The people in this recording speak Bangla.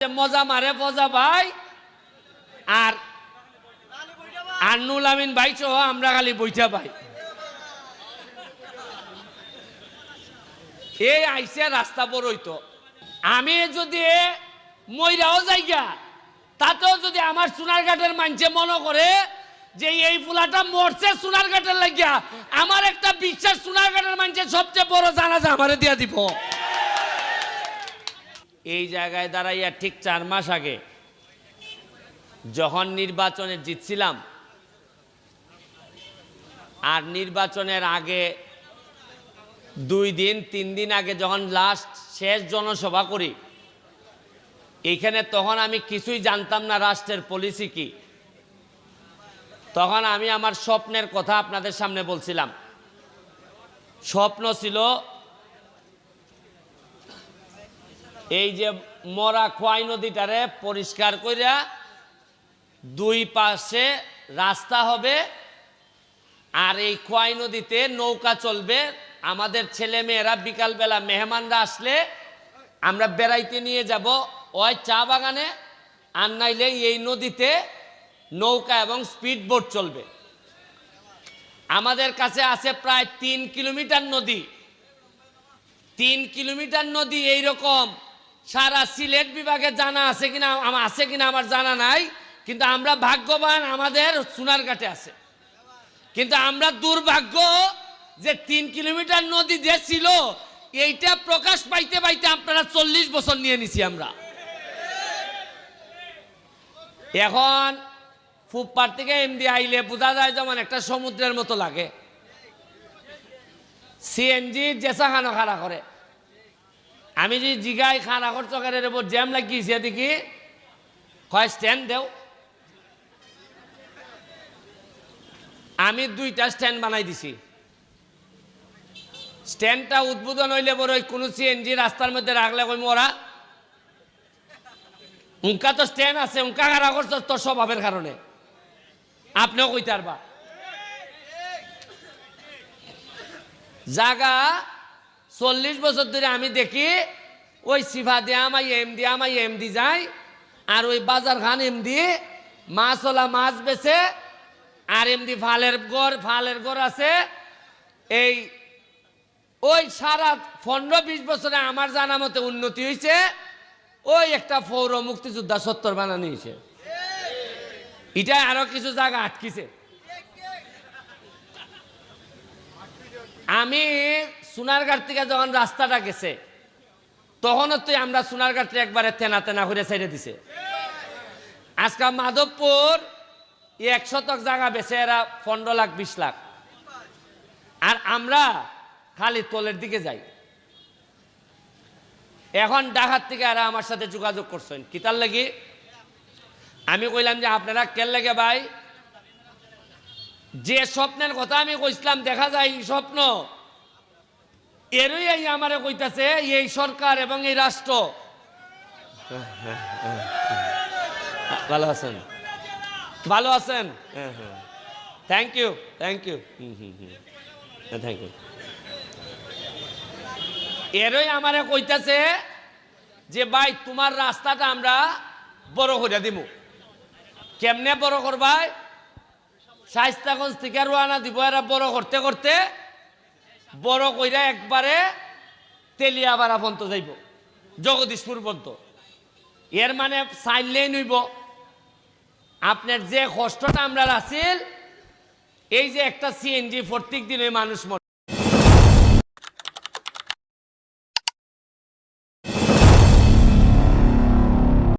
মজা মারে ফজা ভাই। আর আর নুল আমিন ভাই সহ আমরা খালি বইটা পাই এই আইসে রাস্তা বড়ইতো আমি যদি ময়রাও যাইগা, তাতেও যদি আমার সোনারঘাটের মানছে মনে করে যে এই ফুলাটা মরছে সোনারঘাটের লাগিয়া, আমার একটা বিশ্বাস সোনারঘাটের মানছে সবচেয়ে বড় জানাজা আমারে দিয়া দিব। এই জায়গায় দাঁড়াইয়া ঠিক চার মাস আগে যখন নির্বাচনে জিতছিলাম, আর নির্বাচনের আগে দুই দিন, তিন দিন আগে যখন লাস্ট শেষ জনসভা করি এইখানে তখন আমি কিছুই জানতাম না রাষ্ট্রের পলিসি কি। তখন আমি আমার স্বপ্নের কথা আপনাদের সামনে বলছিলাম। স্বপ্ন ছিল এই যে মরা খোয়াই নদীটারে পরিষ্কার কইরা দুই পাশে রাস্তা হবে, আর এই খোয়াই নদীতে নৌকা চলবে। আমাদের ছেলে মেয়েরা বিকালবেলা মেহমানরা আসলে আমরা বেড়াইতে নিয়ে যাব। ওই চা বাগানে, আর নাইলে এই নদীতে নৌকা এবং স্পিড বোট চলবে। আমাদের কাছে আছে প্রায় তিন কিলোমিটার নদী। তিন কিলোমিটার নদী এইরকম। সারা সিলেট বিভাগে জানা আছে কিনা আমার আছে কিনা আমার জানা নাই, কিন্তু আমরা ভাগ্যবান আমাদের সোনারঘাটে আছে। কিন্তু আমরা দুর্ভাগ্য যে তিন কিলোমিটার নদী যে ছিল, এইটা প্রকাশ পাইতে পাইতে আপনারা চল্লিশ বছর নিয়ে নিছি আমরা। এখন ফুটপার থেকে এমডি আইলে বোঝা যায় যেমন একটা সমুদ্রের মতো লাগে। সিএনজি জেসা খানো খাড়া করে আমি যদি জিগাই খানা খরচ করে রেবো, জ্যাম লাগিয়েছে দেখি হয় স্ট্যান্ড দেও। আমি দুইটা স্ট্যান্ড বানাই দিছি। স্ট্যান্ডটা উদ্বোধন হইলে বড় ওই কোনো সিএনজি রাস্তার মধ্যে রাখলে কই মোরা উনকা তো স্ট্যান্ড আছে, উনকা খারা করছ তোর স্বভাবের কারণে। আপনিও কইতে পারবা। জাগা চল্লিশ বছর ধরে আমি দেখি, ওই সিফা দিয়ে আমাই এম দিয়ে আমাই এম দি যাই আর ওই বাজার খান এম দি মাছওয়ালা মাছ বেছে, আর এমনি ফালের গড় ফালের গড় আছে। এই, ওই সারা পনেরো বিশ বছরে আমার জানা মতে উন্নতি হয়েছে ওই একটা পৌর মুক্তিযোদ্ধা সত্তর বানানো হয়েছে এটা আরও কিছু জায়গা আটকিছে। আমি সোনারঘাট থেকে যখন রাস্তাটা গেছে, তখনও তুই আমরা সোনারঘাট থেকে একবারে তেনা তেনা করে ছেড়ে দিছে। আজকে মাধবপুর এক শতক জায়গা বেছে এরা পনেরো লাখ, বিশ লাখ। আর আমরা খালি তলের দিকে যাই। এখন ডাকাত থেকে এরা আমার সাথে যোগাযোগ করছেন। কিতার লাগি? আমি কইলাম যে আপনারা কেন লাগে ভাই? যে স্বপ্নের কথা আমি কইছিলাম, দেখা যায় স্বপ্ন এরই এই আমারে কইতাছে এই সরকার এবং এই রাষ্ট্র। ভালো আছেন? ভালো আছেন? Thank you thank you thank you এরই আমারে কইতাছে যে ভাই তোমার রাস্তাটা আমরা বড় করে দিব। কেমনে বড় করবাই? শাইস্তাগঞ্জ থেকে রোয়ানা দিব এরা বড় করতে করতে। বড় কইরা একবারে তেলিয়াবাড়া পর্যন্ত যাইব। জগদীশপুর পর্যন্ত। এর মানে চাইলেই নইব। আপনার যে কষ্টটা আমরা আছিল এই যে একটা সিএনজি প্রত্যেক দিন ওই মানুষ